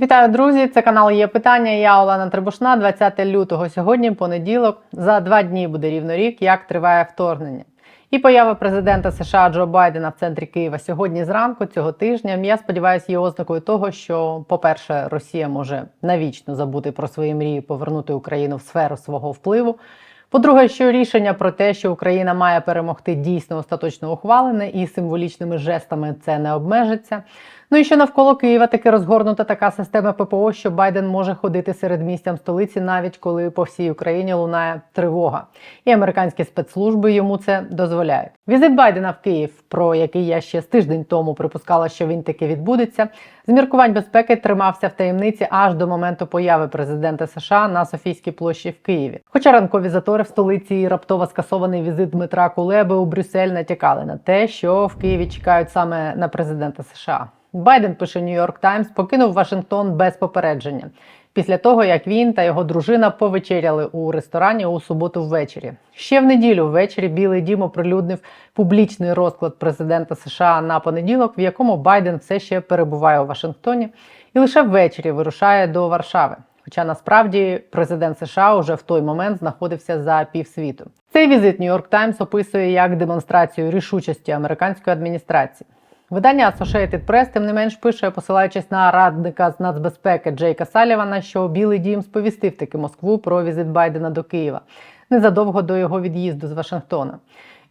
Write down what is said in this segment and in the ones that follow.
Вітаю, друзі! Це канал є питання. Я Олена Требушна. 20 лютого. Сьогодні понеділок. За два дні буде рівно рік, як триває вторгнення. І поява президента США Джо Байдена в центрі Києва сьогодні зранку цього тижня. Я сподіваюся, є ознакою того, що, по-перше, Росія може навічно забути про свої мрії повернути Україну в сферу свого впливу. По-друге, що рішення про те, що Україна має перемогти, дійсно остаточно ухвалене, і символічними жестами це не обмежиться. Ну і що навколо Києва таки розгорнута така система ППО, що Байден може ходити серед містям столиці, навіть коли по всій Україні лунає тривога. І американські спецслужби йому це дозволяють. Візит Байдена в Київ, про який я ще з тиждень тому припускала, що він таки відбудеться. З міркувань безпеки тримався в таємниці аж до моменту появи президента США на Софійській площі в Києві. Хоча ранкові затори в столиці і раптово скасований візит Дмитра Кулеби у Брюссель натякали на те, що в Києві чекають саме на президента США. Байден пише Нью-Йорк Таймс, покинув Вашингтон без попередження після того, як він та його дружина повечеряли у ресторані у суботу ввечері. Ще в неділю ввечері Білий Дім оприлюднив публічний розклад президента США на понеділок, в якому Байден все ще перебуває у Вашингтоні, і лише ввечері вирушає до Варшави. Хоча насправді президент США уже в той момент знаходився за півсвіту. Цей візит Нью-Йорк Таймс описує як демонстрацію рішучості американської адміністрації. Видання Associated Press, тим не менш пише, посилаючись на радника з нацбезпеки Джейка Салівана, що Білий Дім сповістив таки Москву про візит Байдена до Києва незадовго до його від'їзду з Вашингтона.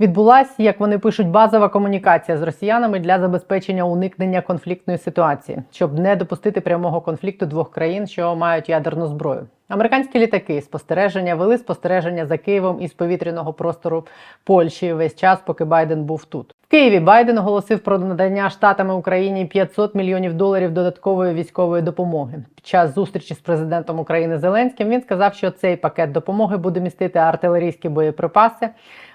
Відбулася, як вони пишуть, базова комунікація з росіянами для забезпечення уникнення конфліктної ситуації, щоб не допустити прямого конфлікту двох країн, що мають ядерну зброю. Американські літаки спостереження вели спостереження за Києвом із повітряного простору Польщі весь час, поки Байден був тут. В Києві Байден оголосив про надання штатами Україні 500 мільйонів доларів додаткової військової допомоги. Під час зустрічі з президентом України Зеленським він сказав, що цей пакет допомоги буде містити артилерійські боєприпаси,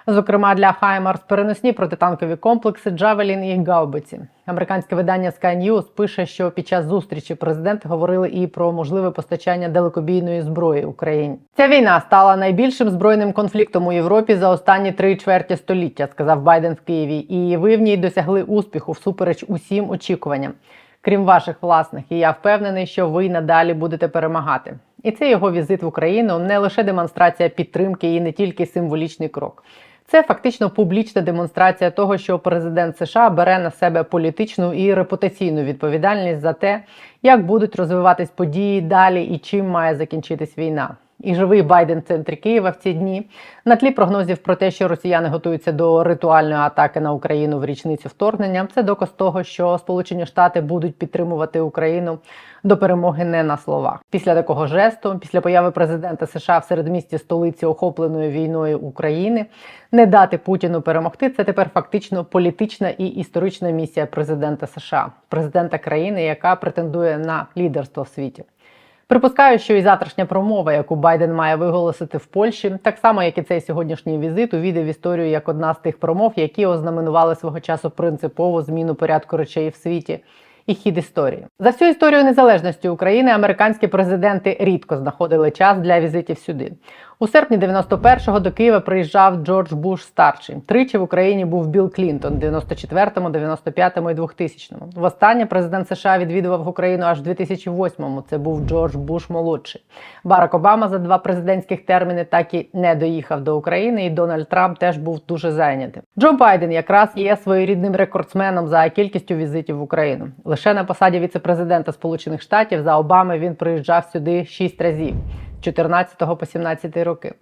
зокрема для Хаймарс, переносні протитанкові комплекси, Джавелін і Гаубиці. Американське видання Sky News пише, що під час зустрічі президенти говорили і про можливе постачання далекобійної зброї Україні. Ця війна стала найбільшим збройним конфліктом у Європі за останні три чверті століття, сказав Байден в Києві, і ви в ній досягли успіху всупереч усім очікуванням, крім ваших власних. І я впевнений, що ви надалі будете перемагати. І це його візит в Україну не лише демонстрація підтримки і не тільки символічний крок. Це фактично публічна демонстрація того, що президент США бере на себе політичну і репутаційну відповідальність за те, як будуть розвиватись події далі і чим має закінчитись війна. І живий Байден в центрі Києва в ці дні на тлі прогнозів про те, що росіяни готуються до ритуальної атаки на Україну в річницю вторгнення. Це доказ того, що Сполучені Штати будуть підтримувати Україну до перемоги не на словах. Після такого жесту, після появи президента США в середмісті столиці охопленої війною України, не дати Путіну перемогти. Це тепер фактично політична і історична місія президента США, президента країни, яка претендує на лідерство в світі. Припускаю, що і завтрашня промова, яку Байден має виголосити в Польщі, так само як і цей сьогоднішній візит, увійде в історію як одна з тих промов, які ознаменували свого часу принципову зміну порядку речей в світі. І хід історії за всю історію незалежності України американські президенти рідко знаходили час для візитів сюди. У серпні 91-го до Києва приїжджав Джордж Буш старший. Тричі в Україні був Білл Клінтон 94-му, 95-му і 2000-му. Востаннє президент США відвідував Україну аж в 2008-му. Це був Джордж Буш молодший. Барак Обама за два президентських терміни так і не доїхав до України, і Дональд Трамп теж був дуже зайнятим. Джо Байден якраз є своєрідним рекордсменом за кількістю візитів в Україну. Лише на посаді віцепрезидента Сполучених Штатів за Обами він приїжджав сюди шість разів. 14 по 17 роки.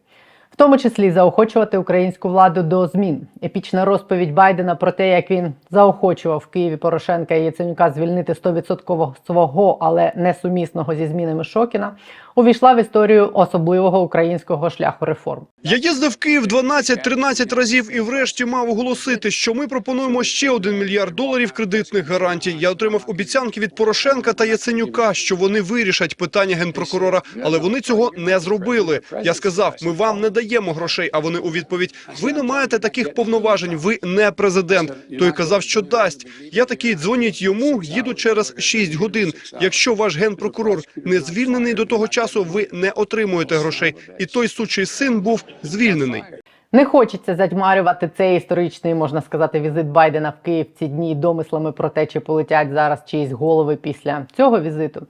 В тому числі заохочувати українську владу до змін. Епічна розповідь Байдена про те, як він заохочував в Києві Порошенка і Яценюка звільнити 100% свого, але несумісного зі змінами Шокіна, увійшла в історію особливого українського шляху реформ. Я їздив Київ 12-13 разів і врешті мав оголосити, що ми пропонуємо ще один мільярд доларів кредитних гарантій. Я отримав обіцянки від Порошенка та Яценюка, що вони вирішать питання генпрокурора, але вони цього не зробили. Я сказав, ми вам не даємо грошей. А вони у відповідь: ви не маєте таких повноважень, ви не президент. Той казав, що дасть. Я такий дзвоніть йому, їду через 6 годин. Якщо ваш генпрокурор не звільнений до того часу, ви не отримуєте грошей. І той сучий син був звільнений. Не хочеться затьмарювати цей історичний, можна сказати, візит Байдена в Київ ці дні домислами про те, чи полетять зараз чиїсь голови після цього візиту.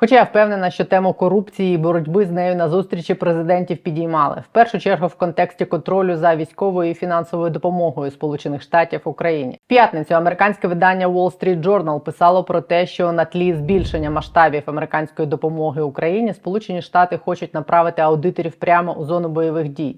Хоча я впевнена, що тему корупції і боротьби з нею на зустрічі президентів підіймали в першу чергу в контексті контролю за військовою і фінансовою допомогою Сполучених Штатів Україні. В п'ятницю американське видання Wall Street Journal писало про те, що на тлі збільшення масштабів американської допомоги Україні Сполучені Штати хочуть направити аудиторів прямо у зону бойових дій.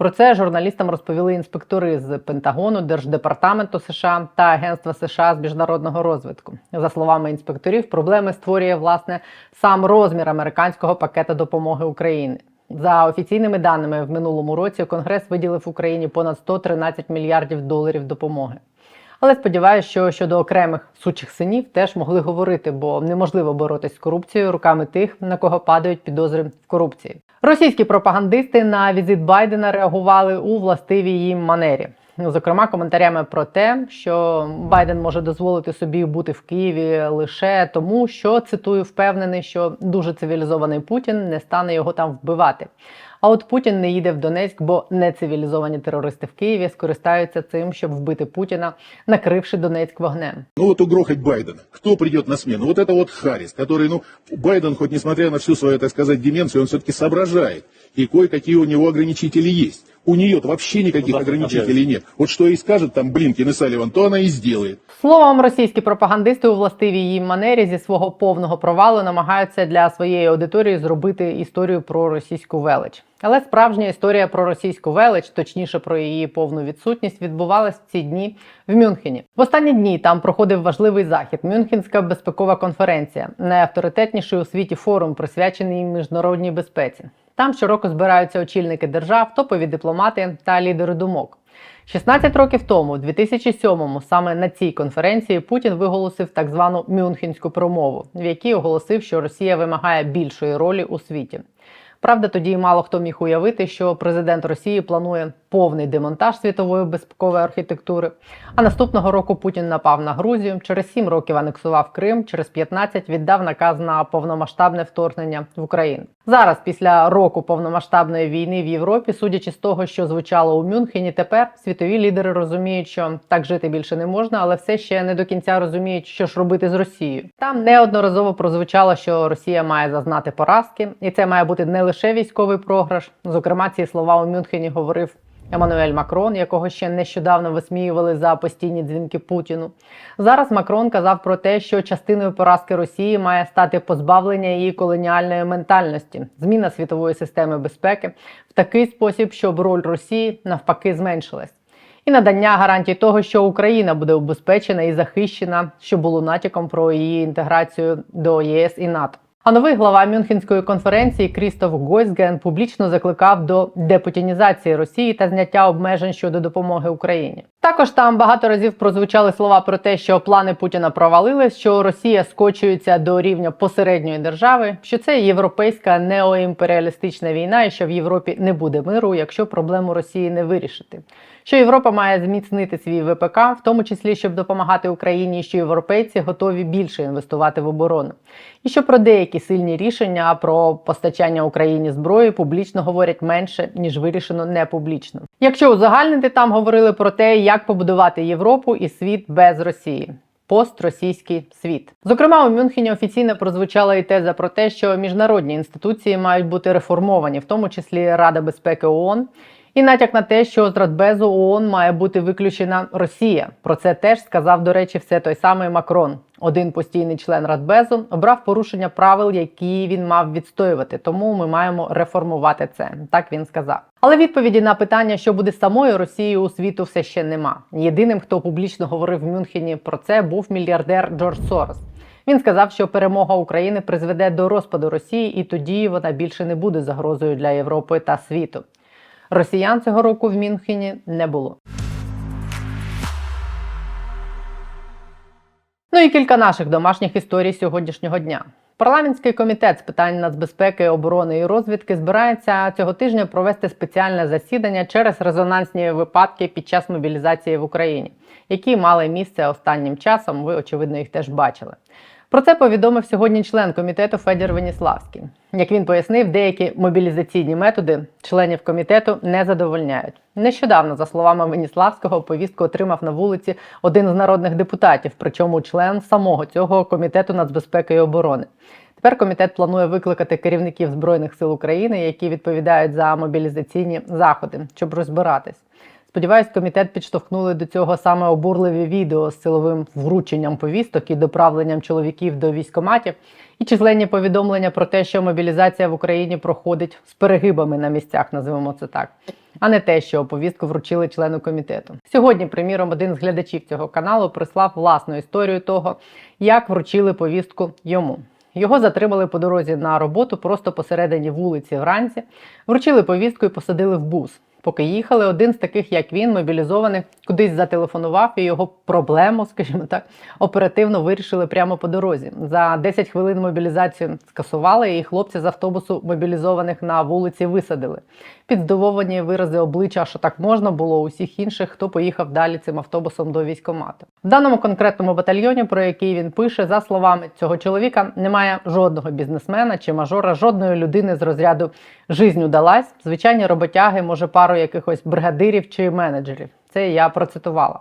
Про це журналістам розповіли інспектори з Пентагону, Держдепартаменту США та Агентства США з міжнародного розвитку. За словами інспекторів, проблеми створює власне сам розмір американського пакета допомоги Україні. За офіційними даними, в минулому році Конгрес виділив Україні понад 113 мільярдів доларів допомоги. Але сподіваюся, що щодо окремих сучих синів теж могли говорити, бо неможливо боротись з корупцією руками тих, на кого падають підозри в корупції. Російські пропагандисти на візит Байдена реагували у властивій їм манері. Ну, Зокрема, коментарями про те, що Байден може дозволити собі бути в Києві лише тому, що цитую, впевнений, що дуже цивілізований Путін не стане його там вбивати. А от Путін не їде в Донецьк, бо нецивілізовані терористи в Києві скористаються цим, щоб вбити Путіна, накривши Донецьк вогнем. Ну от угрохать Байдена. Хто прийде на смену? Вот это вот Харрис, который, ну, Байден, хоть несмотря на всю свою, так сказать, деменцию, он все-таки соображает. И кое-какие у него ограничители есть. У нее вообще никаких ограничителей нет. Вот что и скажет там Блинкин и Салливан, то она и сделает. Словом, російські пропагандисти у властивій їм манері зі свого повного провалу намагаються для своєї аудиторії зробити історію про російську велич. Але справжня історія про російську велич, точніше про її повну відсутність, відбувалась в ці дні в Мюнхені. В останні дні там проходив важливий захід Мюнхенська безпекова конференція, найавторитетніший у світі форум, присвячений міжнародній безпеці. Там щороку збираються очільники держав, топові дипломати та лідери думок. 16 років тому, у 2007-му, саме на цій конференції Путін виголосив так звану Мюнхенську промову, в якій оголосив, що Росія вимагає більшої ролі у світі. Правда, тоді мало хто міг уявити, що президент Росії планує повний демонтаж світової безпекової архітектури. А наступного року Путін напав на Грузію, через 7 років анексував Крим, через 15 віддав наказ на повномасштабне вторгнення в Україну. Зараз, після року повномасштабної війни в Європі, судячи з того, що звучало у Мюнхені, тепер світові лідери розуміють, що так жити більше не можна, але все ще не до кінця розуміють, що ж робити з Росією. Там неодноразово прозвучало, що Росія має зазнати поразки, і це має бути не лише військовий програш. Зокрема, ці слова у Мюнхені говорив. Еммануель Макрон, якого ще нещодавно висміювали за постійні дзвінки Путіну. Зараз Макрон казав про те, що частиною поразки Росії має стати позбавлення її колоніальної ментальності, зміна світової системи безпеки в такий спосіб, щоб роль Росії навпаки зменшилась. І надання гарантій того, що Україна буде убезпечена і захищена, що було натяком про її інтеграцію до ЄС і НАТО. А новий глава Мюнхенської конференції Крістоф Гойсген публічно закликав до депутінізації Росії та зняття обмежень щодо допомоги Україні. Також там багато разів прозвучали слова про те, що плани Путіна провалились, що Росія скочується до рівня посередньої держави, що це європейська неоімперіалістична війна, і що в Європі не буде миру, якщо проблему Росії не вирішити. Що Європа має зміцнити свій ВПК, в тому числі щоб допомагати Україні, що європейці готові більше інвестувати в оборону, і що про деякі сильні рішення про постачання Україні зброї публічно говорять менше ніж вирішено не публічно. Якщо узагальнити, там говорили про те, як побудувати Європу і світ без Росії. Постросійський світ, зокрема, у Мюнхені офіційно прозвучала і теза про те, що міжнародні інституції мають бути реформовані, в тому числі Рада безпеки ООН, і натяк на те, що з Радбезу ООН має бути виключена Росія. Про це теж сказав, до речі, все той самий Макрон. Один постійний член Радбезу обрав порушення правил, які він мав відстоювати. Тому ми маємо реформувати це. Так він сказав. Але відповіді на питання, що буде самою Росією у світу, все ще нема. Єдиним, хто публічно говорив в Мюнхені про це, був мільярдер Джордж Сорос. Він сказав, що перемога України призведе до розпаду Росії, і тоді вона більше не буде загрозою для Європи та світу. Росіян цього року в Мюнхені не було. Ну і кілька наших домашніх історій сьогоднішнього дня. Парламентський комітет з питань нацбезпеки, оборони і розвідки збирається цього тижня провести спеціальне засідання через резонансні випадки під час мобілізації в Україні, які мали місце останнім часом. Ви очевидно їх теж бачили. Про це повідомив сьогодні член комітету Федір Веніславський. Як він пояснив, деякі мобілізаційні методи членів комітету не задовольняють. Нещодавно, за словами Веніславського, повістку отримав на вулиці один з народних депутатів, причому член самого цього комітету нацбезпеки і оборони. Тепер комітет планує викликати керівників збройних сил України, які відповідають за мобілізаційні заходи, щоб розбиратись. Сподіваюсь, комітет підштовхнули до цього саме обурливі відео з силовим врученням повісток і доправленням чоловіків до військоматів, і численні повідомлення про те, що мобілізація в Україні проходить з перегибами на місцях, називаємо це так, а не те, що повістку вручили члену комітету. Сьогодні, приміром, один з глядачів цього каналу прислав власну історію того, як вручили повістку йому. Його затримали по дорозі на роботу просто посередині вулиці вранці, вручили повістку і посадили в бус. Поки їхали, один з таких, як він, мобілізований, кудись зателефонував, і його проблему, скажімо так, оперативно вирішили прямо по дорозі. За 10 хвилин мобілізацію скасували, і хлопці з автобусу мобілізованих на вулиці висадили. Під здивовані вирази обличчя, що так можна було у всіх інших, хто поїхав далі цим автобусом до військкомату. В даному конкретному батальйоні, про який він пише, за словами цього чоловіка, немає жодного бізнесмена чи мажора, жодної людини з розряду «жизнь удалась». Звичайні роботяги, може, пару якихось бригадирів чи менеджерів. Це я процитувала.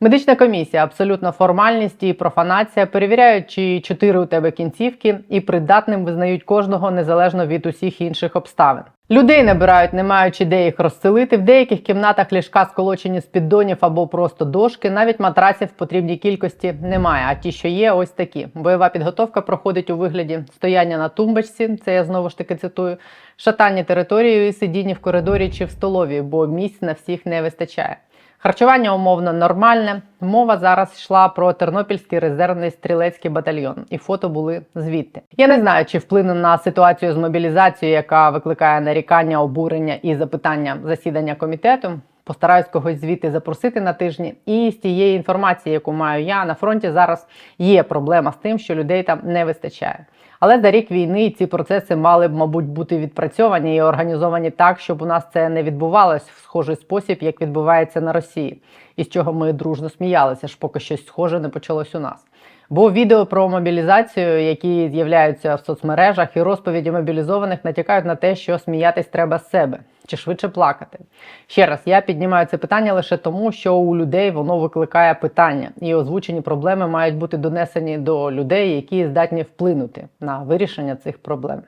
Медична комісія, абсолютна формальність і профанація перевіряють, чи чотири у тебе кінцівки, і придатним визнають кожного незалежно від усіх інших обставин. Людей набирають, не маючи де їх розселити. В деяких кімнатах ліжка сколочені з піддонів або просто дошки. Навіть матраців в потрібній кількості немає. А ті, що є, ось такі. Бойова підготовка проходить у вигляді стояння на тумбочці. Це я знову ж таки цитую, шатання територією і сидіння в коридорі чи в столові, бо місць на всіх не вистачає. Харчування умовно нормальне. Мова зараз йшла про Тернопільський резервний стрілецький батальйон, і фото були звідти. Я не знаю, чи вплине на ситуацію з мобілізацією, яка викликає нарікання, обурення і запитання засідання комітету. Постараюсь когось звідти запросити на тижні. І з тієї інформації, яку маю я на фронті, зараз є проблема з тим, що людей там не вистачає. Але за рік війни ці процеси мали б, мабуть, бути відпрацьовані і організовані так, щоб у нас це не відбувалось в схожий спосіб, як відбувається на Росії, і з чого ми дружно сміялися, ж поки щось схоже не почалось у нас. Бо відео про мобілізацію, які з'являються в соцмережах, і розповіді мобілізованих натякають на те, що сміятись треба з себе чи швидше плакати. Ще раз, я піднімаю це питання лише тому, що у людей воно викликає питання, і озвучені проблеми мають бути донесені до людей, які здатні вплинути на вирішення цих проблем.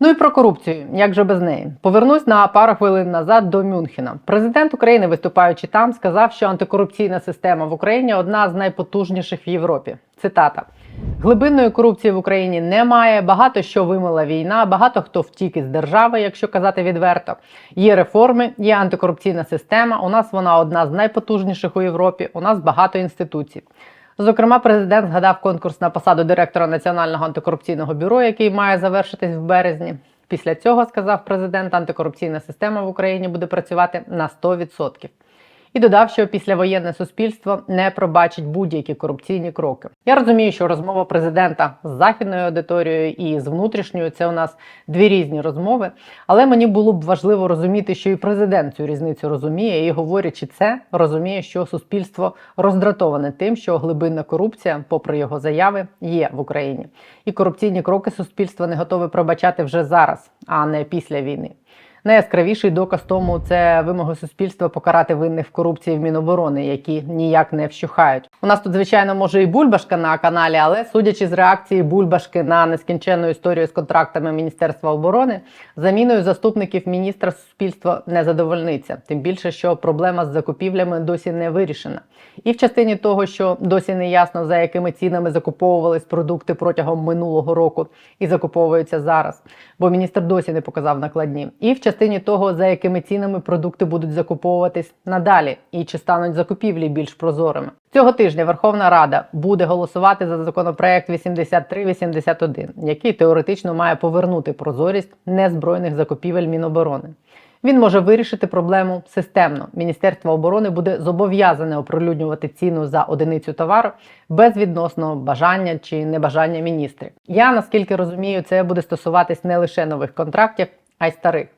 Ну і про корупцію, як же без неї. Повернусь на пару хвилин назад до Мюнхена. Президент України, виступаючи там, сказав, що антикорупційна система в Україні одна з найпотужніших в Європі. Цитата. Глибинної корупції в Україні немає. Багато що вимила війна, багато хто втік із держави, якщо казати відверто. Є реформи, є антикорупційна система. У нас вона одна з найпотужніших у Європі. У нас багато інституцій. Зокрема, президент згадав конкурс на посаду директора Національного антикорупційного бюро, який має завершитись в березні. Після цього сказав президент, антикорупційна система в Україні буде працювати на 100%. І додав, що післявоєнне суспільство не пробачить будь-які корупційні кроки. Я розумію, що розмова президента з західною аудиторією і з внутрішньою це у нас дві різні розмови. Але мені було б важливо розуміти, що і президент цю різницю розуміє, і говорячи це, розуміє, що суспільство роздратоване тим, що глибинна корупція, попри його заяви, є в Україні. І корупційні кроки суспільство не готове пробачати вже зараз, а не після війни. Найяскравіший доказ тому це вимоги суспільства покарати винних в корупції в Міноборони, які ніяк не вщухають. У нас тут, звичайно, може і бульбашка на каналі, але судячи з реакції бульбашки на нескінченну історію з контрактами Міністерства оборони, заміною заступників міністра суспільство не задовольниться. Тим більше, що проблема з закупівлями досі не вирішена. І в частині того, що досі не ясно за якими цінами закуповувались продукти протягом минулого року і закуповуються зараз, бо міністр досі не показав накладні. І в частині того, за якими цінами продукти будуть закуповуватись надалі, і чи стануть закупівлі більш прозорими. Цього тижня Верховна Рада буде голосувати за законопроект 8381, який теоретично має повернути прозорість незбройних закупівель Міноборони. Він може вирішити проблему системно. Міністерство оборони буде зобов'язане оприлюднювати ціну за одиницю товару без відносно бажання чи небажання міністрів. Я наскільки розумію, це буде стосуватись не лише нових контрактів, а й старих.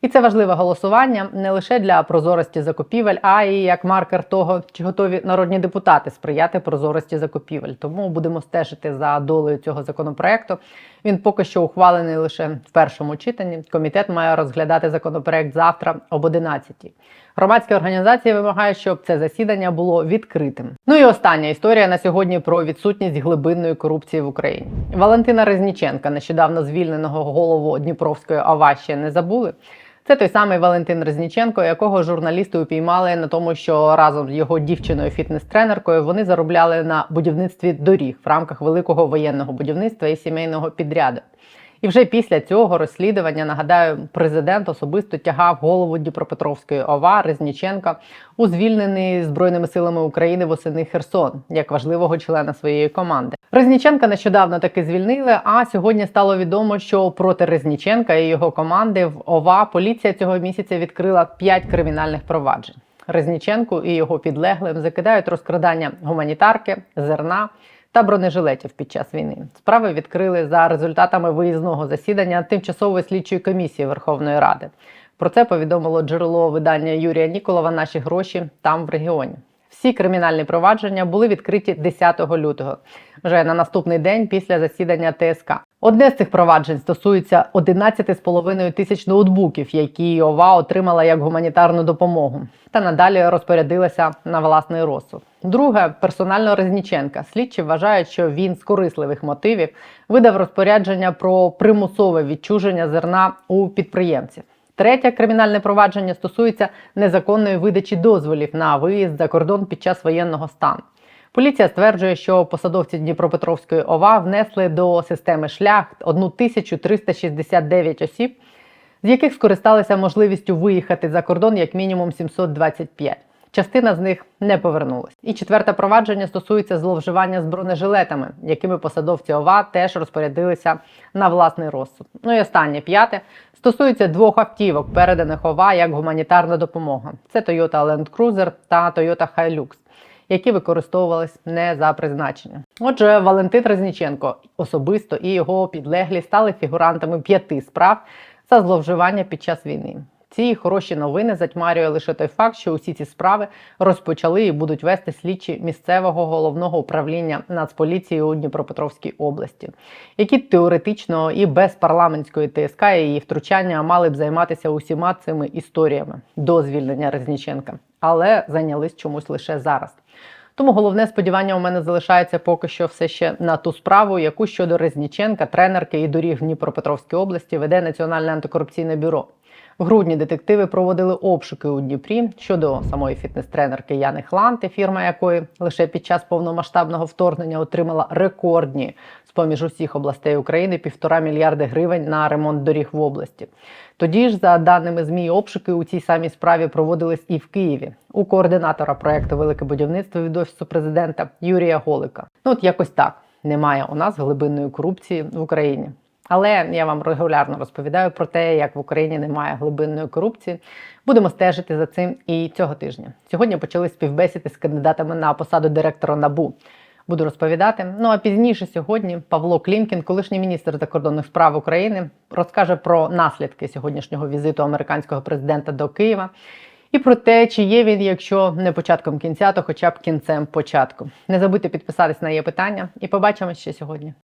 І це важливе голосування не лише для прозорості закупівель, а й як маркер того, чи готові народні депутати сприяти прозорості закупівель. Тому будемо стежити за долею цього законопроекту. Він поки що ухвалений лише в першому читанні. Комітет має розглядати законопроект завтра об 11 Громадські організації вимагають, щоб це засідання було відкритим. Ну і остання історія на сьогодні про відсутність глибинної корупції в Україні. Валентина Резніченка, нещодавно звільненого голову Дніпровської ще не забули. Це той самий Валентин Резніченко, якого журналісти упіймали на тому, що разом з його дівчиною фітнес-тренеркою вони заробляли на будівництві доріг в рамках великого воєнного будівництва і сімейного підряду. І вже після цього розслідування нагадаю, президент особисто тягав голову Дніпропетровської ОВА Резніченка у звільнений збройними силами України восени Херсон як важливого члена своєї команди. Резніченка нещодавно таки звільнили. А сьогодні стало відомо, що проти Резніченка і його команди в ОВА поліція цього місяця відкрила п'ять кримінальних проваджень. Резніченку і його підлеглим закидають розкрадання гуманітарки, зерна та бронежилетів під час війни. Справи відкрили за результатами виїзного засідання тимчасової слідчої комісії Верховної Ради. Про це повідомило джерело видання Юрія Ніколова. Наші гроші там в регіоні. Всі кримінальні провадження були відкриті 10 лютого, вже на наступний день після засідання ТСК. Одне з цих проваджень стосується 11,5 тисяч ноутбуків, які ОВА отримала як гуманітарну допомогу, та надалі розпорядилася на власний розсуд. Друге персонально Резніченка. Слідчі вважають, що він з корисливих мотивів видав розпорядження про примусове відчуження зерна у підприємців. Третє кримінальне провадження стосується незаконної видачі дозволів на виїзд за кордон під час воєнного стану. Поліція стверджує, що посадовці Дніпропетровської ОВА внесли до системи шлях 1369 осіб, з яких скористалися можливістю виїхати за кордон як мінімум 725. Частина з них не повернулась. І четверте провадження стосується зловживання з бронежилетами, якими посадовці ОВА теж розпорядилися на власний розсуд. Ну і останнє п'яте стосується двох автівок, переданих ОВА як гуманітарна допомога. Це Toyota Land Cruiser та Toyota Hilux, які використовувались не за призначенням. Отже, Валентин Резніченко особисто і його підлеглі стали фігурантами п'яти справ за зловживання під час війни. Ці хороші новини затьмарює лише той факт, що усі ці справи розпочали і будуть вести слідчі місцевого головного управління Нацполіції у Дніпропетровській області, які теоретично і без парламентської ТСК і її втручання мали б займатися усіма цими історіями до звільнення Резніченка, але зайнялись чомусь лише зараз. Тому головне сподівання у мене залишається поки що все ще на ту справу, яку щодо Резніченка, тренерки і доріг в Дніпропетровській області веде Національне антикорупційне бюро. В грудні детективи проводили обшуки у Дніпрі щодо самої фітнес-тренерки Яни Хланти, фірма якої лише під час повномасштабного вторгнення отримала рекордні з поміж усіх областей України півтора мільярди гривень на ремонт доріг в області. Тоді ж, за даними ЗМІ, обшуки у цій самій справі проводились і в Києві у координатора проекту Велике будівництво від офісу президента Юрія Голика. Ну от якось так немає у нас глибинної корупції в Україні. Але я вам регулярно розповідаю про те, як в Україні немає глибинної корупції. Будемо стежити за цим і цього тижня. Сьогодні почали співбесіди з кандидатами на посаду директора НАБУ. Буду розповідати. Ну а пізніше сьогодні Павло Клімкін, колишній міністр закордонних справ України, розкаже про наслідки сьогоднішнього візиту американського президента до Києва і про те, чи є він, якщо не початком кінця, то хоча б кінцем початку. Не забудьте підписатись на є питання і побачимось ще сьогодні.